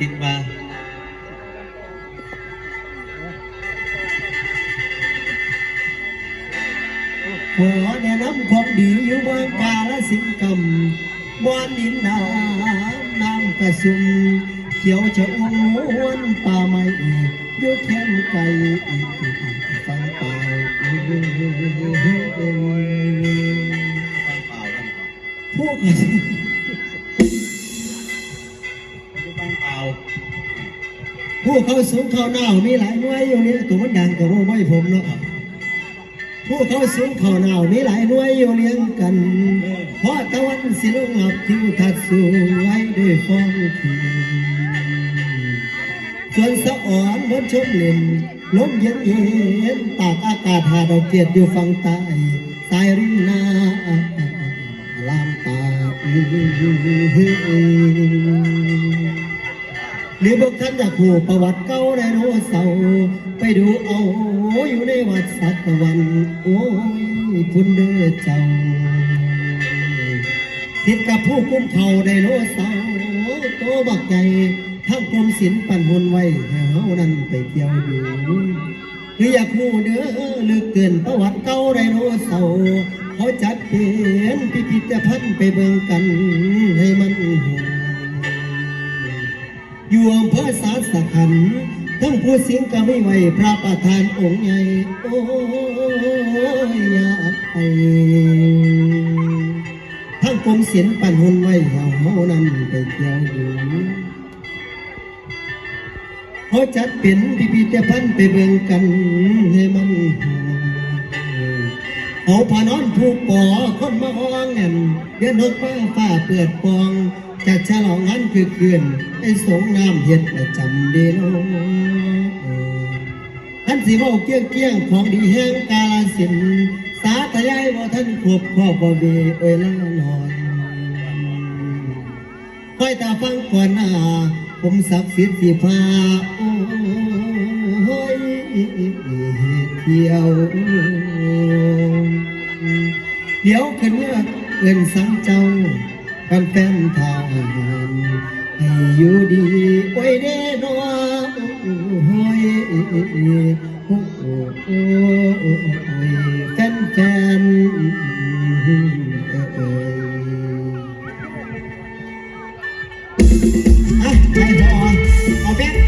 ติดมาขอแนะนำของดีอยู่เมืองกาลสินกำบอนดินน้ำน้ำกระซุ่มเขียวจะอ้วนล้วนป่าไม้อยู่แคมไกลฟังเปล่าฟังเปล่าพวกนี้ฟังเป ผู้เขาสูงเขาหนาวมีหลายหน่วยอยู่นี่ตัวมันดังกับว่าไม่ผมเนาะผู้เขาสูงเขาหนาวมีหลายหน่วยอยู่เลี้ยงกันเพราะตะวันสิลงหลับทิวทัศน์สวยด้วยฟองทีส่วนสะอ่อนบนชมเล่นลมเย็นเย็นตากอากาศหาดอกเกียดอยู่ฝั่งใต้สายริมนาลามตา หรือพวกท่านอยากผูประวัติเก่าไดโนเสาร์ไปดูเอาอยู่ในวัดสักวัน โอ้ยพุ่นเด้อเจ้าติดกับผู้กุมเขาไดโนเสาร์โตบักใหญ่ทั้งกรมศิลป์ปั่นหุ่นไว้ให้เฮานั้นไปเที่ยวดูหรืออยากรู้เด้อลึกเกินประวัติเก่าไดโนเสาร์เขาจัดเป็นพิพิธภัณฑ์ไปเบิ่งกันให้มันหู อยู่อำเภอสาสะขันทั้งผู้เสียงก็ไม่ไหวพระประธานองค์ใหญ่ โอ้ยอยากไปทั้งกรมเสียนปั่นหุ่นไว้เฮาเฮานำไปเที่ยวดูเขาจัดเป็นพิพิธภัณฑ์ไปเบิ่งกันให้มันหอเอาผานอนผูกปอคนมาห้องเงินเดือนหกฟ้าฟ้าเปิดปอง จะฉลองงานคือเคืนไอ้สงน้ำเฮ็ดประจำเดโนท่านสิเว้าเกี้ยงเกี้ยงของดีแห่งกาลสิน สาธยายว่าท่านขวบขอบบ่เวเอ้ยละนอนคอยตาฟังก่อนหน้าผมศักดิ์สิทธิ์สิพาโอ้ยเที่ยวเดี๋ยวขึ้นเมื่อเอื่นสังเจ้า กันแฟนทางให้อยู่ดีโอ้ยเด้นอโอ้ยโอ้ยแฟนแฟนเอ้ยไปพอเอาเป็น